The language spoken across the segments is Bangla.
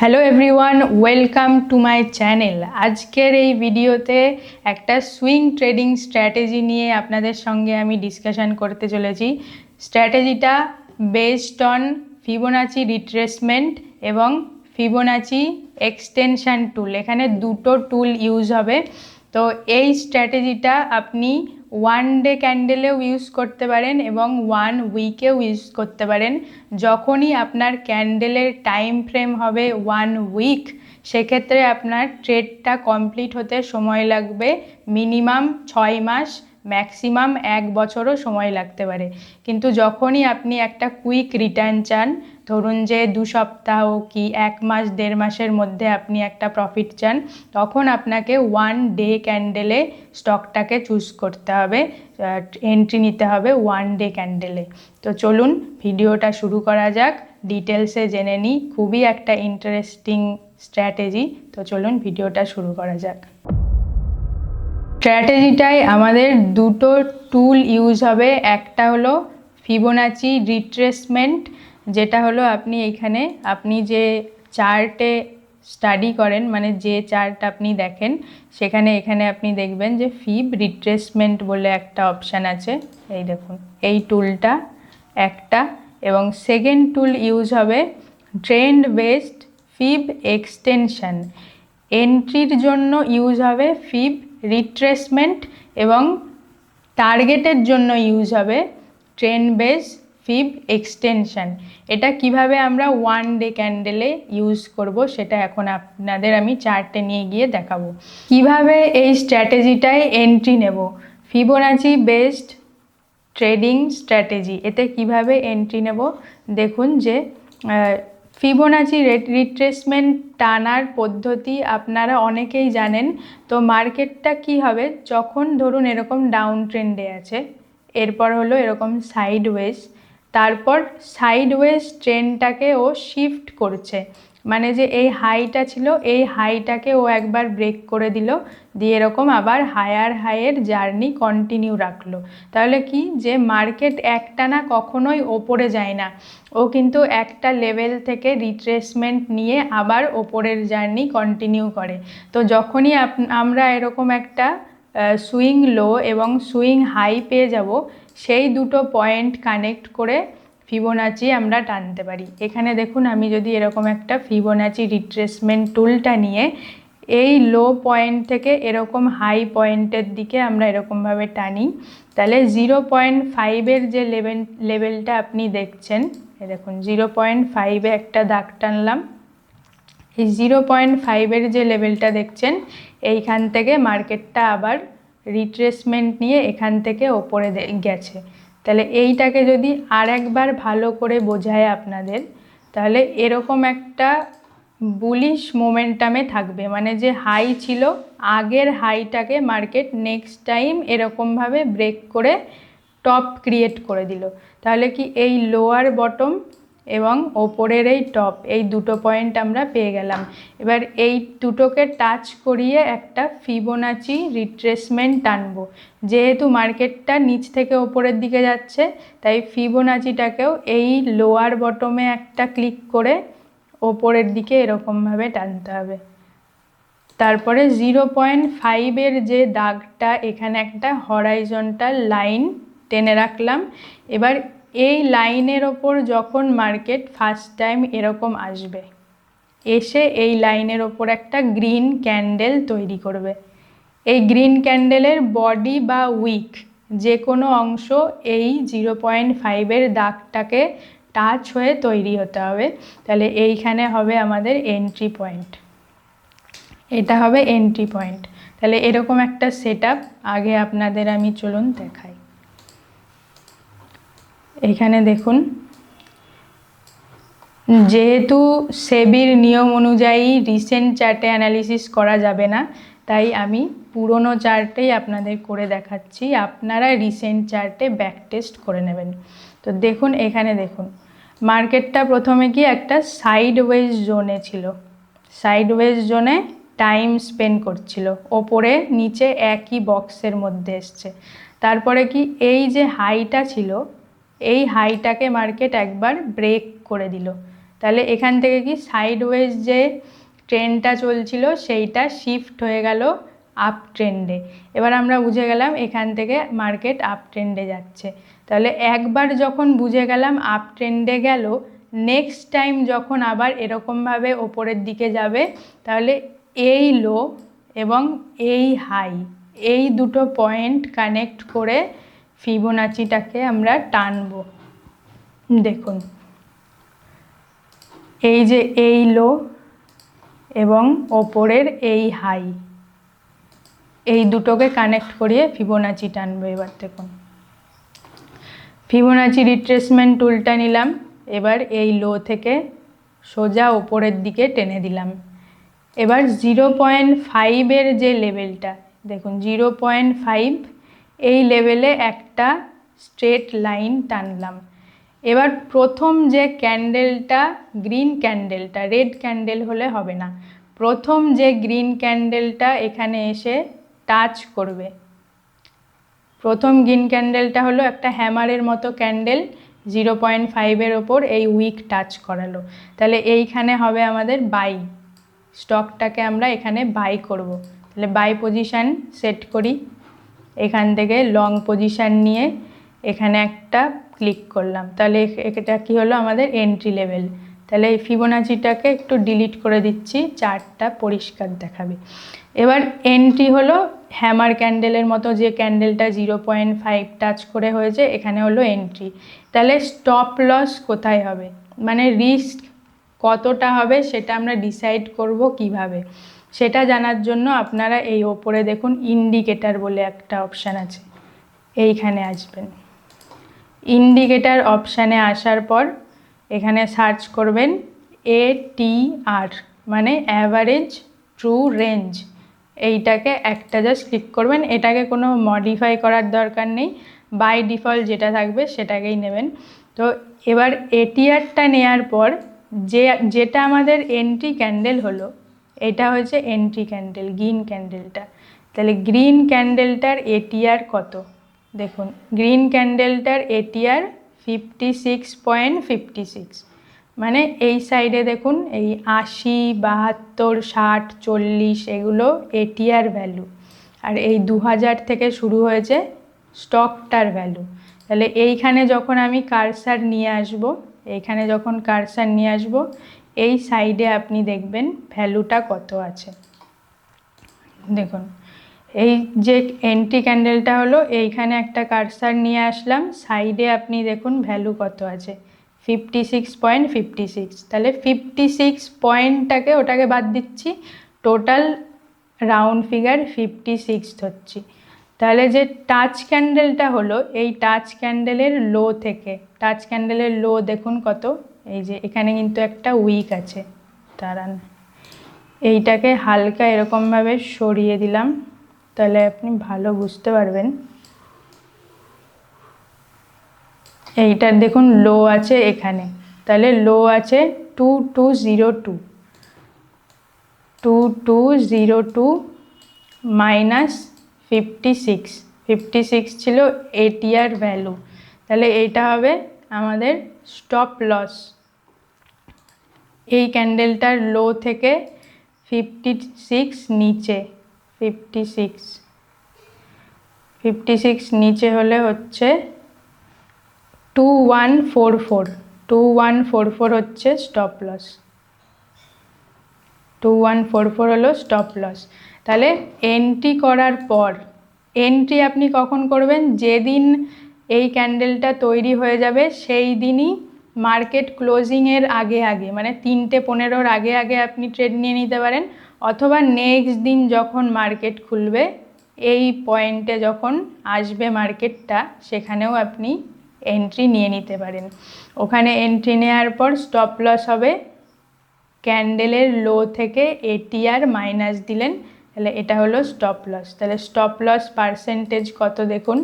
Hello everyone welcome to my channel আজকের এই ভিডিওতে একটা সুইং ট্রেডিং স্ট্র্যাটেজি নিয়ে আপনাদের সঙ্গে আমি ডিসকাশন করতে চলেছি। স্ট্র্যাটেজিটা বেসড অন ফিবোনাচি রিট্রেসমেন্ট এবং ফিবোনাচি এক্সটেনশন টুল এখানে দুটো টুল ইউজ হবে। তো এই স্ট্র্যাটেজিটা আপনি ওয়ান ডে ক্যান্ডেলেও ইউজ করতে পারেন এবং ওয়ান উইকেও ইউজ করতে পারেন। যখনই আপনার ক্যান্ডেলের টাইম ফ্রেম হবে ওয়ান উইক সেক্ষেত্রে আপনার ট্রেডটা কমপ্লিট হতে সময় লাগবে মিনিমাম ছয় মাস ম্যাক্সিমাম এক বছরও সময় লাগতে পারে। কিন্তু যখনই আপনি একটা কুইক রিটার্ন চান, ধরুন যে দু সপ্তাহ কি এক মাস, দেড় মাসের মধ্যে আপনি একটা প্রফিট চান, তখন আপনাকে ওয়ান ডে ক্যান্ডেলে স্টকটাকে চুজ করতে হবে এন্ট্রি নিতে হবে ওয়ান ডে ক্যান্ডেলে তো চলুন ভিডিওটা শুরু করা যাক। ডিটেলসে জেনে নিই খুবই একটা ইন্টারেস্টিং স্ট্র্যাটেজি তো চলুন ভিডিওটা শুরু করা যাক। স্ট্র্যাটেজিটায় আমাদের দুটো টুল ইউজ হবে। একটা হলো ফিবোনাচি রিট্রেসমেন্ট যেটা হলো আপনি এখানে, আপনি যে চার্টে স্টাডি করেন মানে যে চার্ট আপনি দেখেন, সেখানে এখানে আপনি দেখবেন যে ফিব রিট্রেসমেন্ট বলে একটা অপশান আছে। এই দেখুন, এই টুলটা একটা। এবং সেকেন্ড টুল ইউজ হবে ট্রেন্ড বেসড ফিব এক্সটেনশন এন্ট্রির জন্য ইউজ হবে ফিব রিট্রেসমেন্ট এবং টার্গেটের জন্য ইউজ হবে ট্রেন বেস ফিব এক্সটেনশন এটা কীভাবে আমরা ওয়ান ডে ক্যান্ডেলে ইউজ করব সেটা এখন আপনাদের আমি চার্টে নিয়ে গিয়ে দেখাবো। কীভাবে এই স্ট্র্যাটেজিটায় এন্ট্রি নেব? ফিবোনাচি বেসড ট্রেডিং স্ট্র্যাটেজি এতে কীভাবে এন্ট্রি নেব? দেখুন যে ফিবোনাচি রিট্রেসমেন্ট টানার পদ্ধতি আপনারা অনেকেই জানেন। তো মার্কেটটা কি হবে? যখন ধরুন এরকম ডাউন ট্রেন্ডে আছে, এরপর হলো এরকম সাইডওয়েজ তারপর সাইডওয়েজ ট্রেনটাকে ও শিফট করছে। মানে যে এই হাইটা ছিল, এই হাইটাকে ও একবার ব্রেক করে দিল, দিয়ে এরকম আবার হায়ার হাইয়ের জার্নি কন্টিনিউ রাখল। তাহলে কি? যে মার্কেট একটা না কখনোই ওপরে যায় না। ও কিন্তু একটা লেভেল থেকে রিট্রেসমেন্ট নিয়ে আবার ওপরের জার্নি কন্টিনিউ করে। তো যখনই আমরা এরকম একটা সুইং লো এবং সুইং হাই পেয়ে যাব, সেই দুটো পয়েন্ট কানেক্ট করে ফিবোনাচি আমরা টানতে পারি। এখানে দেখুন আমি যদি এরকম একটা ফিবোনাচি রিট্রেসমেন্ট টুলটা নিয়ে এই লো পয়েন্ট থেকে এরকম হাই পয়েন্টের দিকে আমরা এরকমভাবে টানি, তাহলে জিরো পয়েন্ট ফাইভের যে লেভেল লেভেলটা আপনি দেখছেন দেখুন জিরো পয়েন্ট ফাইভে একটা দাগ টানলাম। এই জিরো পয়েন্ট ফাইভের যে লেভেলটা দেখছেন, এইখান থেকে মার্কেটটা আবার রিট্রেসমেন্ট নিয়ে এখান থেকে ওপরে গেছে। তাহলে এইটাকে যদি আর একবার ভালো করে বোঝায় আপনাদের, তাহলে এরকম একটা বুলিশ মোমেন্টামে থাকবে। মানে যে হাই ছিল, আগের হাইটাকে মার্কেট নেক্সট টাইম এরকমভাবে ব্রেক করে টপ ক্রিয়েট করে দিল। তাহলে কি এই লোয়ার বটম এবং ওপরের এই টপ এই দুটো পয়েন্ট আমরা পেয়ে গেলাম। এবার এই দুটোকে টাচ করিয়ে একটা ফিবোনাচি রিট্রেসমেন্ট টানবো যেহেতু মার্কেটটা নিচ থেকে ওপরের দিকে যাচ্ছে, তাই ফিবোনাচিটাকেও এই লোয়ার বটমে একটা ক্লিক করে ওপরের দিকে এরকমভাবে টানতে হবে। তারপরে জিরো পয়েন্ট ফাইভের যে দাগটা, এখানে একটা হরাইজন্টাল লাইন টেনে রাখলাম। এবার এই লাইনের ওপর যখন মার্কেট ফার্স্ট টাইম এরকম আসবে, এসে এই লাইনের ওপর একটা গ্রিন ক্যান্ডেল তৈরি করবে। এই গ্রিন ক্যান্ডেলের বডি বা উইক যে কোনো অংশ এই জিরো পয়েন্ট ফাইভের দাগটাকে টাচ হয়ে তৈরি হতে হবে। তাহলে এইখানে হবে আমাদের এন্ট্রি পয়েন্ট এটা হবে এন্ট্রি পয়েন্ট তাহলে এরকম একটা সেট আগে আপনাদের আমি চলুন দেখাই। এখানে দেখুন, যেহেতু সেবির নিয়ম অনুযায়ী রিসেন্ট চার্টে অ্যানালিসিস করা যাবে না, তাই আমি পুরনো চার্টেই আপনাদের করে দেখাচ্ছি। আপনারা রিসেন্ট চার্টে ব্যাক টেস্ট করে নেবেন। তো দেখুন, এখানে দেখুন মার্কেটটা প্রথমে কি একটা সাইড ওয়েজ জোনে ছিল। সাইড ওয়েজ জোনে টাইম স্পেন্ড করছিল। ওপরে নিচে একই বক্সের মধ্যে এসছে। তারপরে কি এই যে হাইটা ছিল এই হাইটাকে মার্কেট একবার ব্রেক করে দিল। তাহলে এখান থেকে কি সাইডওয়েজ যে ট্রেনটা চলছিল, সেইটা শিফট হয়ে গেল আপ ট্রেন্ডে এবার আমরা বুঝে গেলাম এখান থেকে মার্কেট আপ ট্রেন্ডে যাচ্ছে। তাহলে একবার যখন বুঝে গেলাম আপ ট্রেন্ডে গেল নেক্সট টাইম যখন আবার এরকমভাবে ওপরের দিকে যাবে, তাহলে এই লো এবং এই হাই এই দুটো পয়েন্ট কানেক্ট করে ফিবোনাচিটাকে আমরা টানবো। দেখুন। এই যে এই লো এবং ওপরের এই হাই। এই দুটোকে কানেক্ট করিয়ে ফিবোনাচি টানবো এবার, দেখুন। ফিবোনাচি রিট্রেসমেন্ট টুলটা নিলাম। এবার এই লো থেকে সোজা ওপরের দিকে টেনে দিলাম। এবার জিরো পয়েন্ট ফাইভের যে লেভেলটা, দেখুন, জিরো পয়েন্ট ফাইভ এই লেভেলে একটা স্ট্রেট লাইন টানলাম। এবার প্রথম যে ক্যান্ডেলটা গ্রিন ক্যান্ডেলটা রেড ক্যান্ডেল হলে হবে না। প্রথম যে গ্রিন ক্যান্ডেলটা এখানে এসে টাচ করবে। প্রথম গ্রিন ক্যান্ডেলটা হলো একটা হ্যামারের মতো ক্যান্ডেল জিরো পয়েন্ট ফাইভের ওপর এই উইক টাচ করালো। তাহলে এইখানে হবে আমাদের বাই স্টকটাকে আমরা এখানে বাই করব। তাহলে বাই পজিশান সেট করি। এখান থেকে লং পজিশান নিয়ে এখানে একটা ক্লিক করলাম। তাহলে এটা কি হলো আমাদের এন্ট্রি লেভেল তাহলে এই ফিবোনাচিটাকে একটু ডিলিট করে দিচ্ছি, চারটা পরিষ্কার দেখাবে। এবার এন্ট্রি হলো হ্যামার ক্যান্ডেলের মতো যে ক্যান্ডেলটা জিরো পয়েন্ট ফাইভ টাচ করে হয়েছে, এখানে হলো এন্ট্রি তাহলে স্টপ লস কোথায় হবে? মানে রিস্ক কতটা হবে সেটা আমরা ডিসাইড করব কীভাবে। সেটা জানার জন্য আপনারা এই ওপরে দেখুন ইন্ডিকেটার বলে একটা অপশান আছে। এইখানে আসবেন। ইন্ডিকেটার অপশানে আসার পর এখানে সার্চ করবেন এ টি আর মানে অ্যাভারেজ ট্রু রেঞ্জ এইটাকে একটা জাস্ট ক্লিক করবেন। এটাকে কোনো মডিফাই করার দরকার নেই। বাই ডিফল্ট যেটা থাকবে সেটাকেই নেবেন। তো এবার এটিআরটা নেয়ার পর যে, যেটা আমাদের এন্ট্রি ক্যান্ডেল হলো এটা হচ্ছে এন্ট্রি ক্যান্ডেল গ্রিন ক্যান্ডেলটা তাহলে গ্রিন ক্যান্ডেলটার এটিআর কত? দেখুন green ক্যান্ডেলটার ATR fifty six point fifty six মানে এই সাইডে দেখুন, এই আশি, বাহাত্তর, ষাট, চল্লিশ, এগুলো এটিআর ভ্যালু আর এই দু হাজার থেকে শুরু হয়েছে স্টকটার ভ্যালু তাহলে এইখানে যখন আমি কারসার নিয়ে আসব, এইখানে যখন কারসার নিয়ে আসব এই সাইডে আপনি দেখবেন ভ্যালুটা কত আছে। দেখুন, এই যে এন্ট্রি ক্যান্ডেলটা হলো, এইখানে একটা কারসার নিয়ে আসলাম সাইডে আপনি দেখুন ভ্যালু কত আছে। Fifty six point fifty six তাহলে ফিফটি সিক্স পয়েন্টটাকে ওটাকে বাদ দিচ্ছি total round figure fifty six ধরছি। তাহলে যে টাচ ক্যান্ডেলটা হলো, এই টাচ ক্যান্ডেলের লো থেকে টাচ ক্যান্ডেলের লো দেখুন কত? এই যে এখানে কিন্তু একটা উইক আছে। দাঁড়ান। এইটাকে হালকা এরকমভাবে সরিয়ে দিলাম, তাহলে আপনি ভালো বুঝতে পারবেন। এইটার দেখুন লো আছে এখানে, তাহলে লো আছে two two zero two. Two two zero two minus fifty six. Fifty six ছিল এটিআর ভ্যালু। তাহলে এইটা হবে আমাদের স্টপ লস। এই ক্যান্ডেলটার লো থেকে ফিফটি সিক্স নিচে ফিফটি সিক্স ফিফটি সিক্স নিচে হলে হচ্ছে two one four four two one four four হচ্ছে stop loss two one four four হলো স্টপ লস তাহলে এন্ট্রি করার পর এন্ট্রি আপনি কখন করবেন? যেদিন এই ক্যান্ডেলটা তৈরি হয়ে যাবে, সেই দিনই মার্কেট ক্লোজিংয়ের আগে আগে মানে তিনটে পনেরোর আগে আগে আপনি ট্রেড নিয়ে নিতে পারেন, অথবা নেক্সট দিন যখন মার্কেট খুলবে, এই পয়েন্টে যখন আসবে মার্কেটটা, সেখানেও আপনি এন্ট্রি নিয়ে নিতে পারেন। ওখানে এন্ট্রি নেওয়ার পর স্টপ লস হবে। ক্যান্ডেলের লো থেকে এটিআর মাইনাস দিলেন, তাহলে এটা হলো স্টপ লস তাহলে স্টপ লস পার্সেন্টেজ কত দেখুন?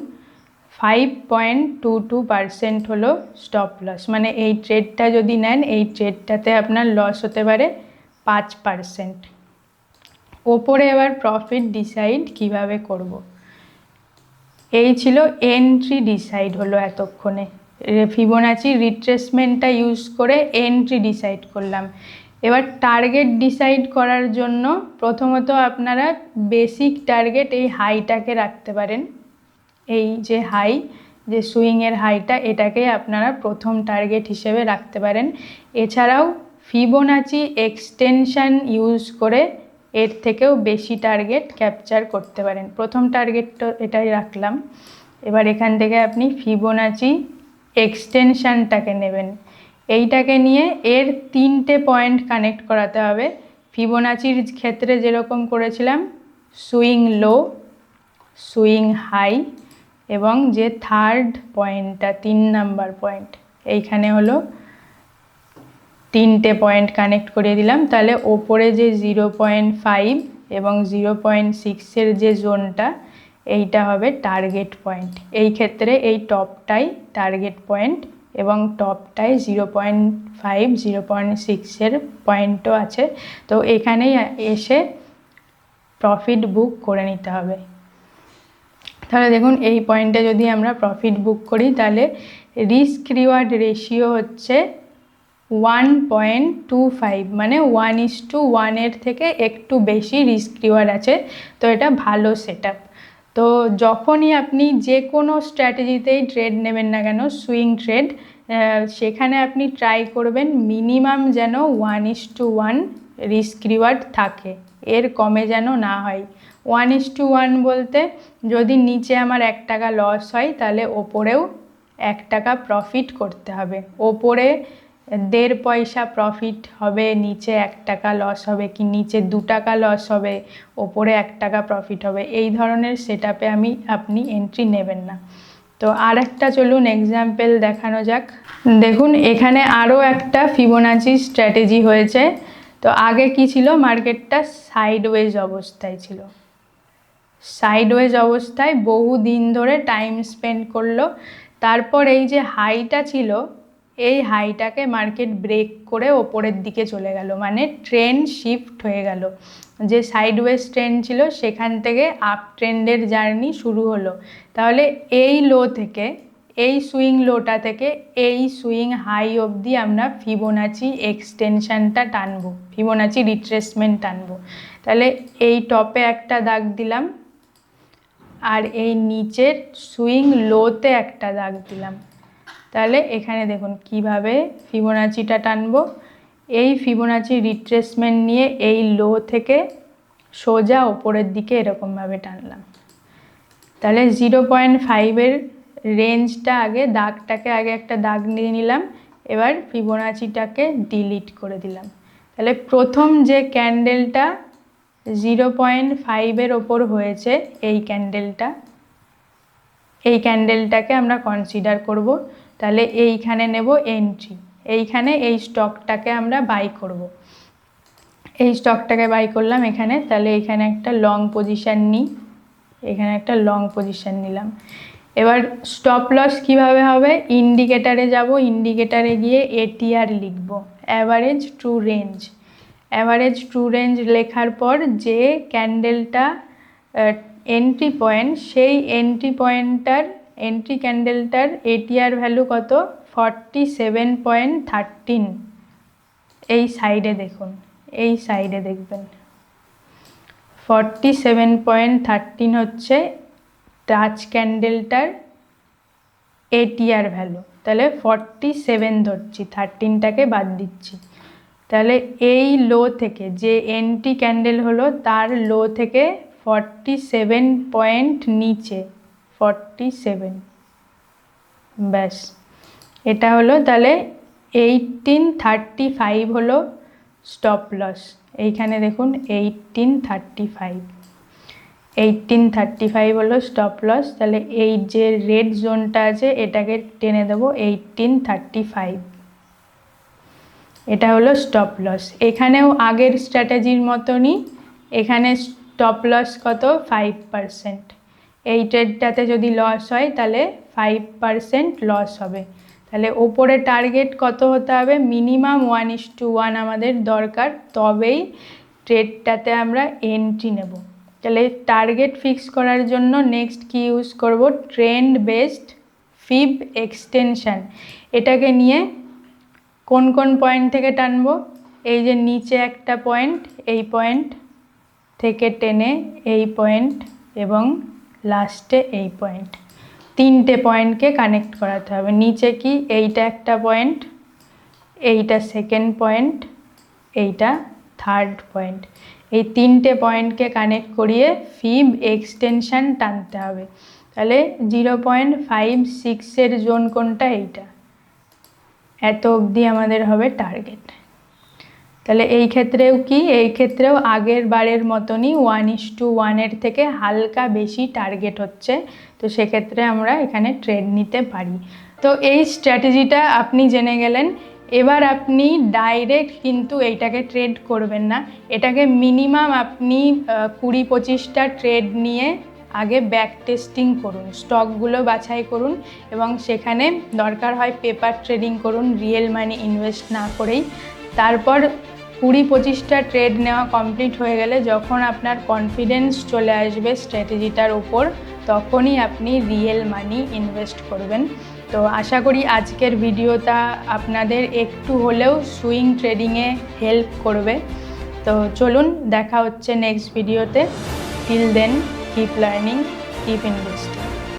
Five point two two percent হলো স্টপ লস মানে এই ট্রেডটা যদি নেন, এই ট্রেডটাতে আপনার লস হতে পারে পাঁচ পার্সেন্ট ওপরে এবার প্রফিট ডিসাইড কীভাবে করব। এই ছিল এন্ট্রি ডিসাইড হলো এতক্ষণে। ফিবোনাচি রিট্রেসমেন্টটা ইউজ করে এন্ট্রি ডিসাইড করলাম। এবার টার্গেট ডিসাইড করার জন্য প্রথমত আপনারা বেসিক টার্গেট এই হাইটাকে রাখতে পারেন। এই যে হাই যে সুইংয়ের হাইটা এটাকে আপনারা প্রথম টার্গেট হিসেবে রাখতে পারেন। এছাড়াও ফিবোনাচি এক্সটেনশান ইউজ করে এর থেকেও বেশি টার্গেট ক্যাপচার করতে পারেন। প্রথম টার্গেট তো এটাই রাখলাম। এবার এখান থেকে আপনি ফিবোনাচি এক্সটেনশানটাকে নেবেন। এইটাকে নিয়ে এর তিনটে পয়েন্ট কানেক্ট করাতে হবে। ফিবোনাচির ক্ষেত্রে যেরকম করেছিলাম সুইং লো সুইং হাই এবং যে থার্ড পয়েন্টটা তিন নাম্বার পয়েন্ট এইখানে হলো তিনটে পয়েন্ট কানেক্ট করে দিলাম। তাহলে ওপরে যে জিরো পয়েন্ট ফাইভ এবং জিরো পয়েন্ট সিক্সের যে জোনটা এইটা হবে টার্গেট পয়েন্ট এই ক্ষেত্রে এই টপটাই টার্গেট পয়েন্ট এবং টপটায় zero point five zero point সিক্সের পয়েন্টও আছে। তো এখানেই এসে প্রফিট বুক করে নিতে হবে। তাহলে দেখুন এই পয়েন্টে যদি আমরা প্রফিট বুক করি, তাহলে রিস্ক রিওয়ার্ড রেশিও হচ্ছে ওয়ান পয়েন্ট টু ফাইভ মানে ওয়ান ইস টু ওয়ানের থেকে একটু বেশি রিস্ক রিওয়ার্ড আছে। তো এটা ভালো সেট তো যখনই আপনি যে কোনো স্ট্র্যাটেজিতেই ট্রেড নেবেন না কেন সুইং ট্রেড সেখানে আপনি ট্রাই করবেন মিনিমাম যেন one is to one risk reward থাকে। এর কমে যেন না হয়। ওয়ান ইস টু ওয়ান বলতে যদি নিচে আমার এক টাকা লস হয়, তাহলে ওপরেও এক টাকা প্রফিট করতে হবে। ওপরে দেড় পয়সা প্রফিট হবে, নিচে এক টাকা লস হবে কি নিচে দু টাকা লস হবে, ওপরে এক টাকা প্রফিট হবে। এই ধরনের সেট আমি, আপনি এন্ট্রি নেবেন না। তো আর একটা চলুন এক্সাম্পল দেখানো যাক। দেখুন, এখানে আরও একটা ফিবোনাচি স্ট্র্যাটেজি হয়েছে। তো আগে কি ছিল? মার্কেটটা সাইডওয়েজ অবস্থায় ছিল। সাইডওয়েজ অবস্থায় বহু দিন ধরে টাইম স্পেন্ড করল। তারপর এই যে হাইটা ছিল, এই হাইটাকে মার্কেট ব্রেক করে ওপরের দিকে চলে গেল। মানে ট্রেন শিফট হয়ে গেল। যে সাইডওয়েজ ট্রেন ছিল, সেখান থেকে আপ ট্রেন্ডের জার্নি শুরু হলো। তাহলে এই লো থেকে, এই সুইং লোটা থেকে, এই সুইং হাই অবধি আমরা ফিবোনাচি এক্সটেনশানটা টানবো। ফিবোনাচি রিট্রেসমেন্ট টানবো। তাহলে এই টপে একটা দাগ দিলাম। আর এই নিচের সুইং লোতে একটা দাগ দিলাম। তাহলে এখানে দেখুন কীভাবে ফিবোনাচিটা টানবো। এই ফিবোনাচি রিট্রেসমেন্ট নিয়ে এই লো থেকে সোজা ওপরের দিকে এরকমভাবে টানলাম। তাহলে জিরো পয়েন্ট ফাইভের রেঞ্জটা আগে, দাগটাকে আগে একটা দাগ নিয়ে নিলাম। এবার ফিবোনাচিটাকে ডিলিট করে দিলাম। তাহলে প্রথম যে ক্যান্ডেলটা জিরো পয়েন্ট ফাইভের ওপর হয়েছে এই ক্যান্ডেলটা। এই ক্যান্ডেলটাকে আমরা কনসিডার করব। তাহলে এইখানে নেব এন্ট্রি এইখানে এই স্টকটাকে আমরা বাই করব। এই স্টকটাকে বাই করলাম এখানে। তাহলে এখানে একটা লং পজিশান নিই। এখানে একটা লং পজিশান নিলাম। এবার স্টপ লস কীভাবে হবে? ইন্ডিকেটারে যাব। ইন্ডিকেটারে গিয়ে এটিআর লিখব। Average true range average true range লেখার পর যে ক্যান্ডেলটা এন্ট্রি পয়েন্ট সেই এন্ট্রি পয়েন্টটার এন্ট্রি ক্যান্ডেলটার এটিআর ভ্যালু কত? ফর্টি সেভেন পয়েন্ট থার্টিন এই সাইডে দেখুন, এই সাইডে দেখবেন। ফর্টি সেভেন পয়েন্ট থার্টিন হচ্ছে টাচ ক্যান্ডেলটার এটিআর ভ্যালু তাহলে ফর্টি সেভেন ধরছি থার্টিনটাকে বাদ দিচ্ছি। তাহলে এই লো থেকে যে এনটি ক্যান্ডেল হলো তার লো থেকে ফর্টি সেভেন পয়েন্ট নিচে ফর্টি সেভেন ব্যাস, এটা হলো তাহলে এইটিন থার্টি ফাইভ হলো স্টপ লস এইখানে দেখুন eighteen thirty five eighteen thirty five হলো স্টপ লস তাহলে এই যে রেড জোনটা আছে, এটাকে টেনে দেবো এইটিন থার্টি ফাইভ এটা হলো স্টপ লস এখানেও আগের স্ট্র্যাটেজির মতনই এখানে স্টপ লস কত? ফাইভ পারসেন্ট এই ট্রেডটাতে যদি লস হয়, তাহলে ফাইভ পারসেন্ট লস হবে। তাহলে ওপরে টার্গেট কত হতে হবে? Minimum one is to one আমাদের দরকার। তবেই ট্রেডটাতে আমরা এন্ট্রি নেব। তাহলে টার্গেট ফিক্স করার জন্য নেক্সট কি ইউজ করব? ট্রেন্ড বেসড ফিব এক্সটেনশন এটাকে নিয়ে কোন কোন পয়েন্ট থেকে টানবো? এই যে নিচে একটা পয়েন্ট এই পয়েন্ট থেকে টেনে এই পয়েন্ট এবং লাস্টে এই পয়েন্ট তিনটে পয়েন্টকে কানেক্ট করাতে হবে। নিচে কি? এইটা একটা পয়েন্ট এইটা সেকেন্ড পয়েন্ট এইটা থার্ড পয়েন্ট এই তিনটে পয়েন্টকে কানেক্ট করিয়ে ফিব এক্সটেনশান টানতে হবে। তাহলে জিরো পয়েন্ট ফাইভ সিক্সের জোন কোনটা? এইটা। এত অবধি আমাদের হবে টার্গেট তাহলে এই ক্ষেত্রেও কি? এই ক্ষেত্রেও আগের বারের মতনই ওয়ান ইস টু ওয়ানের থেকে হালকা বেশি টার্গেট হচ্ছে। তো সেক্ষেত্রে আমরা এখানে ট্রেড নিতে পারি। তো এই স্ট্র্যাটেজিটা আপনি জেনে গেলেন। এবার আপনি ডাইরেক্ট কিন্তু এইটাকে ট্রেড করবেন না। এটাকে মিনিমাম আপনি কুড়ি পঁচিশটা ট্রেড নিয়ে আগে ব্যাক টেস্টিং করুন স্টকগুলো বাছাই করুন এবং সেখানে দরকার হয় পেপার ট্রেডিং করুন রিয়েল মানি ইনভেস্ট না করেই। তারপর কুড়ি পঁচিশটা ট্রেড নেওয়া কমপ্লিট হয়ে গেলে যখন আপনার কনফিডেন্স চলে আসবে স্ট্র্যাটেজিটার উপর তখনই আপনি রিয়েল মানি ইনভেস্ট করবেন। তো আশা করি আজকের ভিডিওটা আপনাদের একটু হলেও সুইং ট্রেডিংয়ে হেল্প করবে। তো চলুন, দেখা হচ্ছে নেক্সট ভিডিওতে till then keep learning, keep investing.